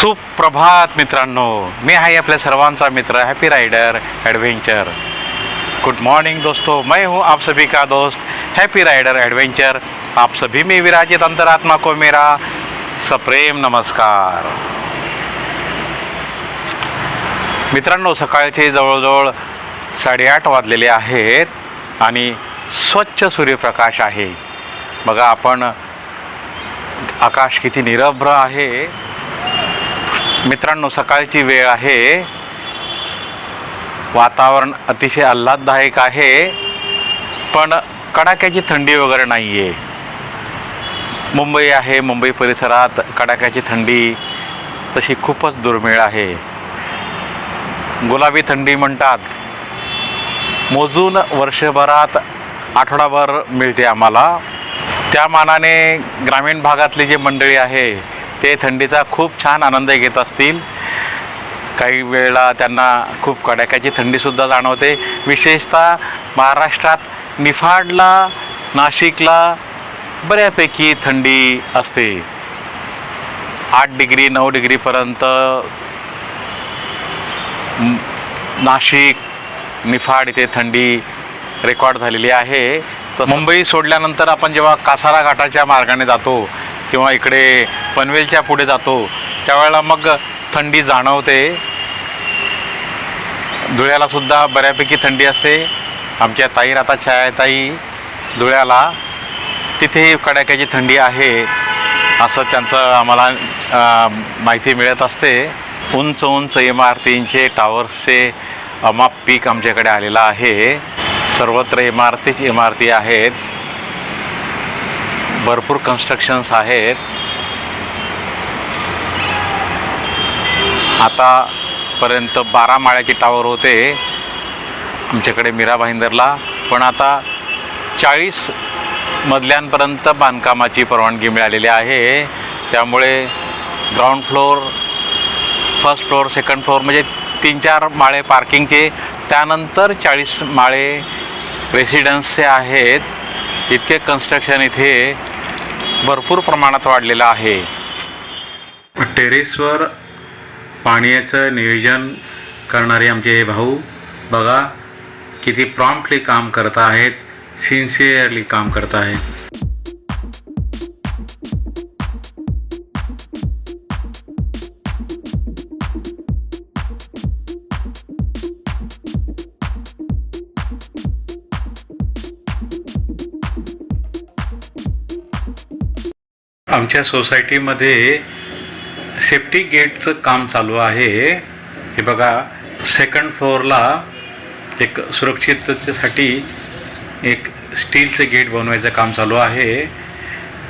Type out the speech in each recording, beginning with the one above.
सुप्रभात मित्रांनो. मी आहे आपल्या सर्वांचा मित्र Happy Rider Adventure good morning दोस्तों. मैं हूं आप सभी का दोस्त हैप्पी राइडर एडवेंचर आप सभी में विराजित अंतरात्मा को मेरा सप्रेम नमस्कार. मित्रांनो सकाळचे जवळजवळ साडेआठ वाजलेले आहेत आणि स्वच्छ सूर्यप्रकाश आहे. बघा आपण आकाश किती निरभ्र आहे. मित्रांनो सकाळची वेळ आहे. वातावरण अतिशय आल्हाददायक आहे पण कडाक्याची थंडी वगैरे नाही आहे मुंबई आहे मुंबई परिसरात कडाक्याची थंडी तशी खूपच दुर्मिळ आहे. गुलाबी थंडी म्हणतात. मोजून वर्षभरात आठवडाभर मिळते आम्हाला. त्या मानाने ग्रामीण भागातली जी मंडळी आहे ते थंडीचा खूप छान आनंद घेत असतील. काही वेळेला त्यांना खूप कडाक्याची थंडीसुद्धा जाणवते. विशेषतः महाराष्ट्रात निफाडला नाशिकला बऱ्यापैकी थंडी असते. आठ डिग्री नऊ डिग्रीपर्यंत नाशिक निफाड इथे थंडी रेकॉर्ड झालेली आहे. तर मुंबई सोडल्यानंतर आपण जेव्हा कासारा घाटाच्या मार्गाने जातो किंवा इकडे पनवेलच्या पुढे जातो त्यावेळेला मग थंडी जाणवते. धुळ्यालासुद्धा बऱ्यापैकी थंडी असते. आमच्या ताई राहतात छायाताई धुळ्याला तिथेही कडाक्याची थंडी आहे असं त्यांचं आम्हाला माहिती मिळत असते. उंच उंच इमारतींचे टावर्सचे अमाप पीक आमच्याकडे आलेलं आहे. सर्वत्र इमारतीच इमारती आहेत. भरपूर कन्स्ट्रक्शन्स आहेत. आतापर्यंत बारा माळ्याचे टावर होते आमच्याकडे मीरा भाईंदरला. पण आता चाळीस मजल्यांपर्यंत बांधकामाची परवानगी मिळालेली आहे. त्यामुळे ground floor first floor second floor म्हणजे तीन चार माळे पार्किंगचे त्यानंतर चाळीस माळे रेसिडन्सचे आहेत. इतके कन्स्ट्रक्शन इथे भरपूर प्रमाणात वाढलेलं आहे. टेरेसवर पाण्याचं नियोजन करणारे आमचे हे भाऊ बघा किती प्रॉम्प्टली काम करत आहेत सिन्सिअरली काम करत आहेत. आमच्या सोसायटीमध्ये सेफ्टी गेटचं काम चालू आहे. हे बघा सेकंड फ्लोअरला एक सुरक्षिततेसाठी एक स्टीलचं गेट बनवायचं काम चालू आहे.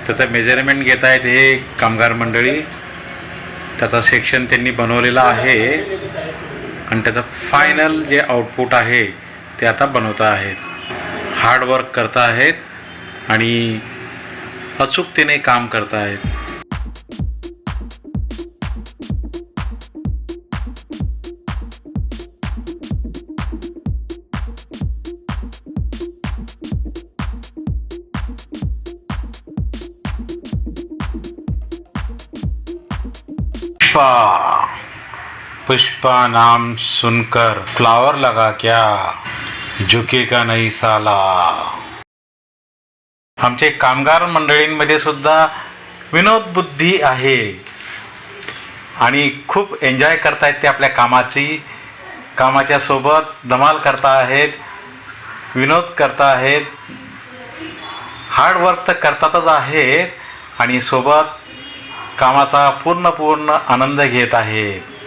त्याचं मेजरमेंट घेत आहेत हे कामगार मंडळी. त्याचा सेक्शन त्यांनी बनवलेला आहे. आणि त्याचं फायनल जे आउटपुट आहे ते आता बनवत आहेत. हार्डवर्क करत आहेत. आणि अचूकतेने काम करत पुष्पा पुष्पा नाम सुनकर फ्लावर लगा क्या? झुकेगा नहीं साला। आमचे कामगार मंडळींमध्ये सुद्धा विनोद बुद्धी आहे. आणि खूप एन्जॉय करतायत ते आपल्या कामाची. कामाच्या सोबत धमाल करता आहेत विनोद करता आहेत हार्डवर्क तर करतातच आहेत आणि सोबत कामाचा पूर्ण पूर्ण आनंद घेत आहेत.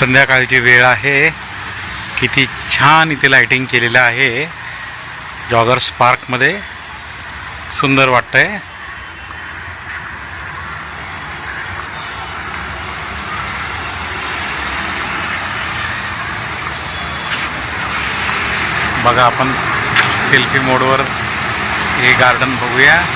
संध्याकाळची वेळ आहे. किती छान इथे लाइटिंग केलेलं आहे. जॉगर्स पार्कमध्ये सुंदर वाटतंय. बघा आपण सेल्फी मोडवर हे गार्डन बघूया.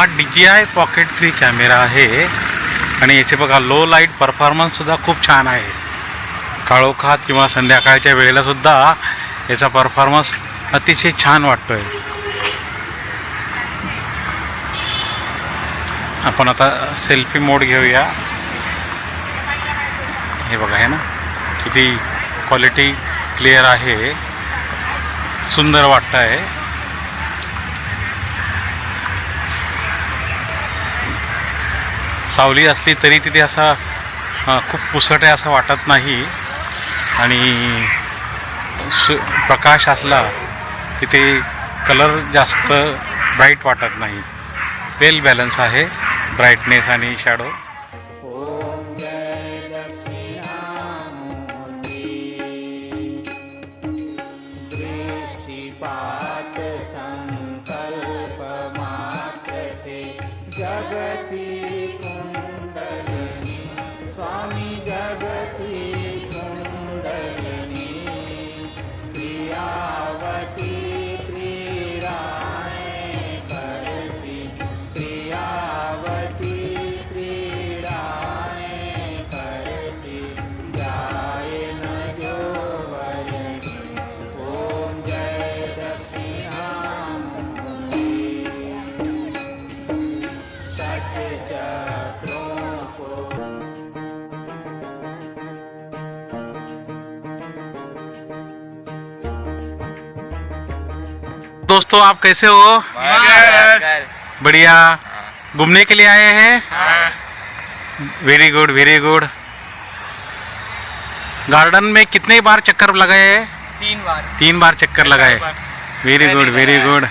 हा D G I pocket three camera आहे. आणि याचे बघा लो लाइट परफॉर्मन्ससुद्धा खूप छान आहे. काळोखात किंवा संध्याकाळच्या वेळेला सुद्धा याचा परफॉर्मन्स अतिशय छान वाटतो आहे आपण आता सेल्फी मोड घेऊया. हे बघा आहे ना किती क्वालिटी क्लिअर आहे. सुंदर वाटतं आहे सावली असली तरी तिथे असा खूप पुसट आहे असं वाटत नाही. आणि सु प्रकाश असला तिथे कलर जास्त ब्राईट वाटत नाही. वेल बॅलन्स आहे ब्राईटनेस आणि शॅडो दोस्तों आप कैसे हो? बढ़िया। घूमने के लिए आए हैं? Very good very good garden में कितने बार चक्कर लगाए हैं? तीन बार। तीन बार चक्कर लगाए। वेरी गुड वेरी गुड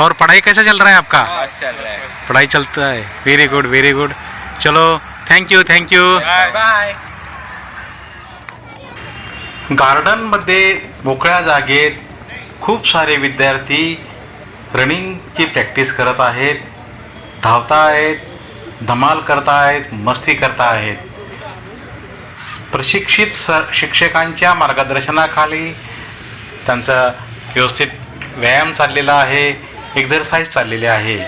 और पढ़ाई कैसा चल रहा है आपका? चल रहा है पढ़ाई चलता है। वेरी गुड वेरी गुड चलो thank you thank you bye गार्डनमध्ये मोकळ्या जागेत खूप सारे विद्यार्थी रनिंगची प्रॅक्टिस करत आहेत धावता आहेत धमाल करता आहेत मस्ती करता आहेत प्रशिक्षित स शिक्षकांच्या मार्गदर्शनाखाली त्यांचा व्यवस्थित व्यायाम चाललेला आहे एक्झरसाईज चाललेली आहे.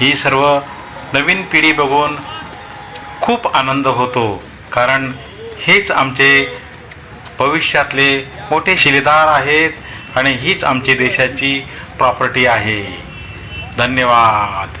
ही सर्व नवीन पिढी बघून खूप आनंद होतो कारण हेच आमचे भविष्यातले मोठे शिलेदार आहेत. आणि हीच आमची देशाची प्रॉपर्टी आहे. धन्यवाद.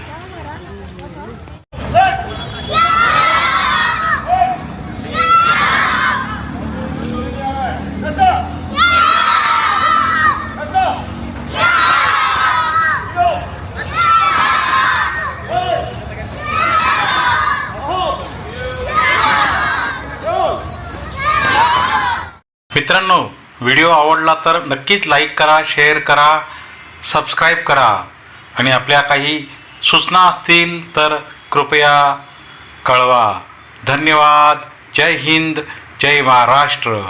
मित्रांनो व्हिडिओ आवडला तर नक्कीच लाईक करा शेअर करा सबस्क्राईब करा. आणि आपल्या काही सूचना असतील तर कृपया कळवा. धन्यवाद. जय हिंद जय महाराष्ट्र.